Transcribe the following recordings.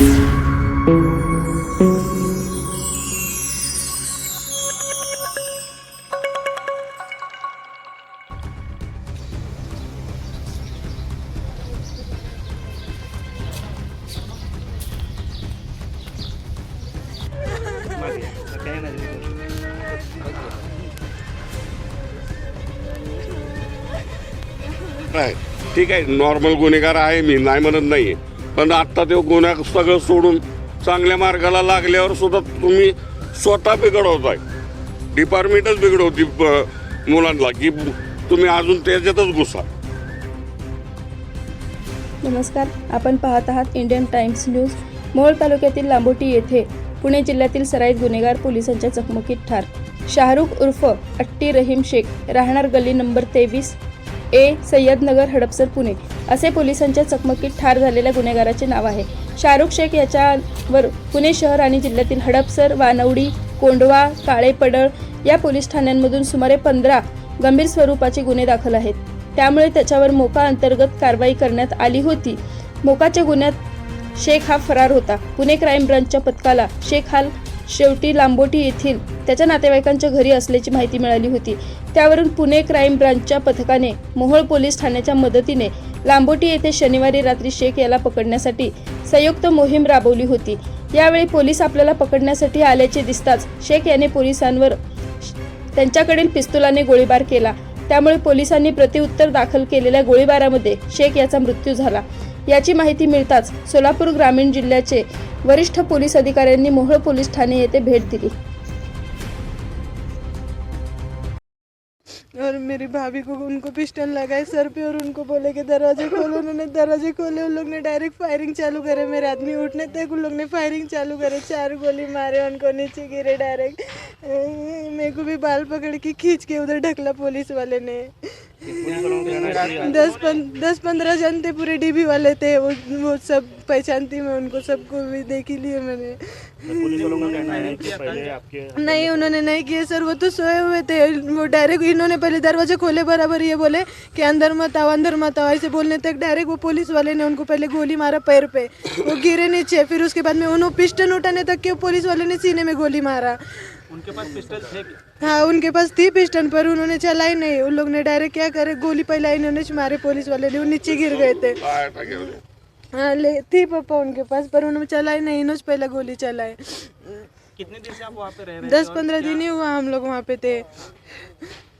ठीक आहे नॉर्मल गुन्हेगार आहे मी नाही म्हणत नाही पण आत्ता ते गुन्हा सगळं सोडून चांगल्या मार्गाला लागल्यावर सुद्धा तुम्ही स्वतः बिघडवताय. डिपार्टमेंटच बिघडवती मुलांना की तुम्ही अजून त्याच्यातच घुसा. नमस्कार. आपण पाहत आहात इंडियन टाइम्स न्यूज. मोहोळ तालुक्यातील लांबोटी येथे पुणे जिल्ह्यातील सराईत गुन्हेगार पोलिसांच्या चकमकीत ठार. शाहरुख उर्फ अट्टी रहीम शेख राहणार गल्ली नंबर तेवीस. ए. सय्यदनगर हडपसर पुणे असे पोलिसांच्या चकमकीत ठार झालेल्या गुन्हेगाराचे नाव आहे. शाहरुख शेख याच्यावर पुणे शहर आणि जिल्ह्यातील हडपसर वानवडी कोंडवा काळेपडळ या पोलीस ठाण्यांमधून सुमारे पंधरा गंभीर स्वरूपाचे गुन्हे दाखल आहेत. त्यामुळे त्याच्यावर मोका अंतर्गत कारवाई करण्यात आली होती. मोकाच्या गुन्ह्यात शेख हा फरार होता. पुणे क्राईम ब्रांचच्या पथकाला शेख हाल शेवटी लांबोटी येथील त्याच्या नातेवाईकांच्या घरी असल्याची माहिती मिळाली होती. त्यावरून पुणे क्राईम ब्रांचच्या पथकाने मोहोळ पोलीस ठाण्याच्या मदतीने लांबोटी येथे शनिवारी रात्री शेख याला पकडण्यासाठी संयुक्त मोहीम राबवली होती. यावेळी पोलीस आपल्याला पकडण्यासाठी आल्याचे दिसताच शेख याने पोलिसांवर त्यांच्याकडील पिस्तुलाने गोळीबार केला. त्यामुळे पोलिसांनी प्रतिउत्तर दाखल केलेल्या गोळीबारामध्ये शेख याचा मृत्यू झाला. याची माहिती मिळताच सोलापूर ग्रामीण जिल्ह्याचे वरिष्ठ पोलीस अधिकाऱ्यांनी मोहोळ पोलीस ठाणे येथे भेट दिली. और मेरी भाभी को उनको पिस्टल लगाए सर पे और उनको बोले कि दरवाजे खोलो उन्होंने दरवाजे खोले उन लोग ने डायरेक्ट फायरिंग चालू करे मेरे आदमी उठने तक उन लोग ने फायरिंग चालू करे चार गोली मारे उनको नीचे गिरे डायरेक्ट मेरे को भी बाल पकड़ के खींच के उधर ढकला पुलिस वाले ने। दस पन, दस पंद्रह जन थे पूरे डीबी वाले थे वो वो सब पहचानती मैं उनको सबको भी देख ही लिए मैंने आपके नहीं उन्होंने नहीं किए सर वो तो सोए हुए थे। वो डायरेक्ट इन्होंने पहले दरवाजे खोले बराबर ये बोले कि अंदर मत आओ अंदर मत आओ। ऐसे बोलने तक डायरेक्ट वो पुलिस वाले ने उनको पहले गोली मारा पैर पे। वो गिरे नीचे फिर उसके बाद में उन्होंने पिस्टन उठाने तक के पुलिस वाले ने सीने में गोली मारा। उनके पास पिस्टल थे हाँ उनके पास थी पिस्टल पर उन्होंने चलाई नहीं। उन लोग ने डायरेक्ट क्या करे गोली पहलाई इन्होंने मारे पुलिस वाले ने वो नीचे गिर गए थे। हाँ ले थी पापा उनके पास पर उन्होंने चलाई नहीं इन्होंने पहले गोली चलाए कितने दिन से आप वहाँ पे रह रहे दस पंद्रह दिन ही हुआ हम लोग वहाँ पे थे।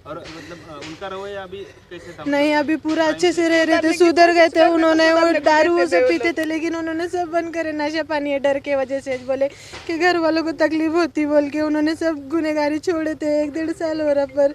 और मतलब उनका रवैया अभी कैसे था? नहीं अभी पूरा अच्छे से रह रहे थे सुधर गए थे उन्होंने वो दारू से पीते थे। लेकिन उन्होंने सब बंद करे नशा पानी है डर के वजह से बोले कि घर वालों को तकलीफ़ होती बोल के उन्होंने सब गुनेगारी छोड़े थे एक डेढ़ साल हो रहा पर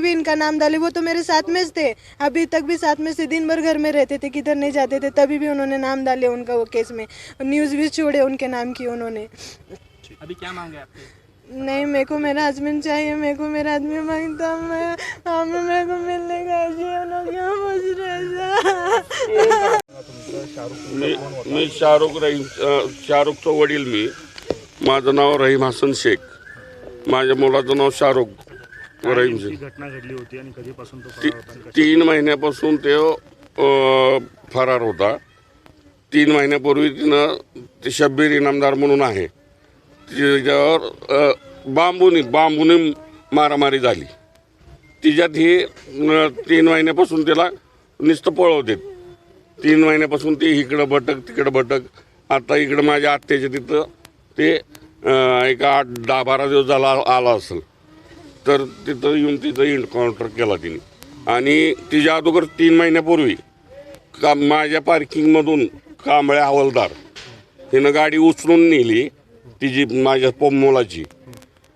भी इनका नाम डाले वो तो मेरे साथ में थे। अभी तक भी साथ में से दिन भर घर में रहते थे किधर नहीं जाते थे तभी भी उन्होंने नाम डाले उनका वो केस में। न्यूज़ भी छोड़े उनके नाम की उन्होंने। अभी क्या मांगे आपके? नहीं मेरे को मेरा हस्बैंड चाहिए मेरे को मेरा आदमी माँगता मैं। हमें मेरे को मिलने का हो रहा मी मी शाहरुख रहीम अ, शाहरुखचा वडील मी. माझं नाव रहीम हसन शेख. माझ्या मुलाचं नाव शाहरुख. रहीम शेख घटना घडली होती आणि कधीपासून तो ती- फरार होता आणि कशा- तीन महिन्यापासून ते अ, फरार होता. तीन महिन्यापूर्वी तिनं ते शब्बीर इनामदार म्हणून आहे. तिच्यावर अ, बांबूने बांबूने मारामारी झाली. तिच्यात ही अ, तीन महिन्यापासून तिला नुसतं पळवते तीन महिन्यापासून ते इकडं भटक तिकडं भटक. आता इकडं माझ्या आत्याच्या तिथं ते अ, एक आठ दहा बारा दिवस झाला आला असेल. तर तिथं येऊन तिथं इन्काउंटर केला तिने. आणि तिच्या अगोदर तीन महिन्यापूर्वी का माझ्या पार्किंगमधून कांबळे हवालदार तिनं गाडी उचलून नेली तिची माझ्या पोमोलाची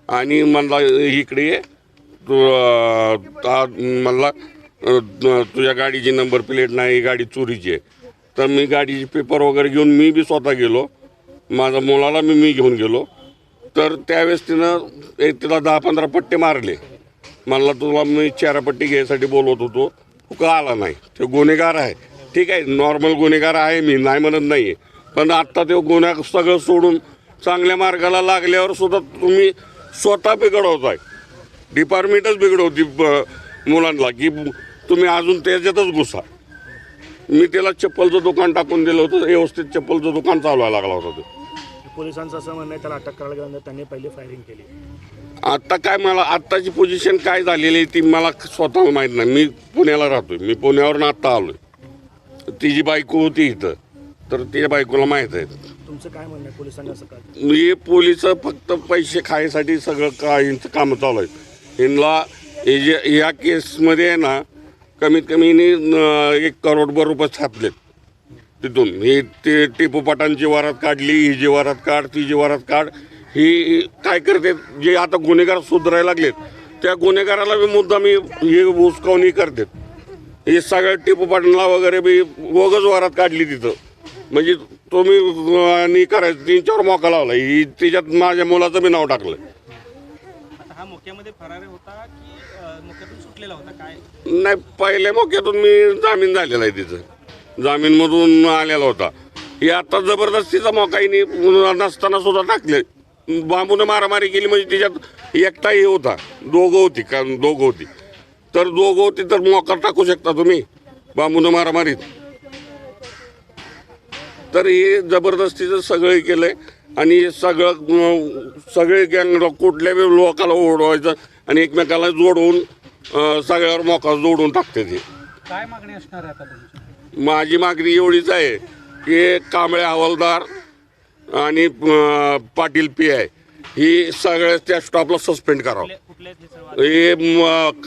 आणि म्हणला इकडे तू म्हणला तुझ्या गाडीची नंबर प्लेट नाही गाडी चोरीची आहे. तर मी गाडीचे पेपर वगैरे घेऊन मी बी स्वतः गेलो. माझ्या मुलाला मी मी घेऊन गेलो. तर त्यावेळेस तिनं एक तिला दहा पंधरा पट्टे मारले. म्हणला तुला मी चारापट्टी घ्यायसाठी बोलवत होतो. तू का आला नाही? ते गुन्हेगार आहे. ठीक आहे नॉर्मल गुन्हेगार आहे मी नाही म्हणत नाही आहे पण आत्ता ते गुन्हा सगळं सोडून चांगल्या मार्गाला लागल्यावर सुद्धा तुम्ही स्वतः बिघडवताय. डिपार्टमेंटच बिघडवती मुलांना की तुम्ही अजून त्याच्यातच घुसा. मी त्याला चप्पलचं दुकान टाकून दिलं होतं. व्यवस्थित चप्पलचं दुकान चालवायला लागला होता तो. पोलिसांचं असं म्हणणं आहे त्याला अटक करायला गेल्यानंतर त्यांनी पहिले फायरिंग केली. आता काय मला आत्ताची पोझिशन काय झालेली आहे ती मला स्वतःला माहीत नाही. मी पुण्याला राहतोय. मी पुण्यावरून आत्ता आलोय. तिची बायको होती इथं. तर तिच्या बायकोला माहीत आहे. तुमचं काय म्हणणं आहे पोलिसांनी असं का मी पोलीस फक्त पैसे खायसाठी सगळं का यांचं कामं चालू आहे यांना हे जे या केसमध्ये आहे ना कमीत कमी हिने, एक करोडभर रुपये छापलेत. तिथून. ही ते टिपू पाटांची वरात काढली ही जी वरात काढ ती जी वरात काढ ही काय करते जे आता गुन्हेगार सुधारायला लागलेत त्या गुन्हेगाराला बी मुद्दा मी हे उचकावणी करतात हे सगळ्या टिपू पाटणला वगैरे बी वगच वरात काढली तिथं. म्हणजे तुम्ही अं, नी करायचं त्यांच्यावर मोका लावला ही त्याच्यात माझ्या मुलाचं बी नाव टाकलं. हा मोक्यामध्ये फरार होता की मोक्यातून सुटलेला होता? काय? नाही पहिल्या मोक्यातून मी जामीन झालेला आहे तिथं. जामीनमधून आलेला होता. हे आता जबरदस्तीचा मोकाईने नसताना सुद्धा टाकले. बांबूने मारामारी केली म्हणजे त्याच्यात एकटा हे होता. दोघं होती का दोघं होती. तर दोघं होती तर मोका टाकू शकता तुम्ही बांबूने मारामारीत. तर हे जबरदस्तीचं सगळं केलंय आणि हे सगळं सगळे गँग कुठल्या बी लोकाला ओढवायचं आणि एकमेकाला जोडवून सगळ्यावर मोका जोडून टाकते ते काय मागणी असणार आहे आता माझी मागणी एवढीच आहे की कांबळे हवालदार आणि पाटील पी आय ही सगळ्या त्या स्टॉपला सस्पेंड करावं. हे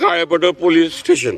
काळेपट पोलीस स्टेशन.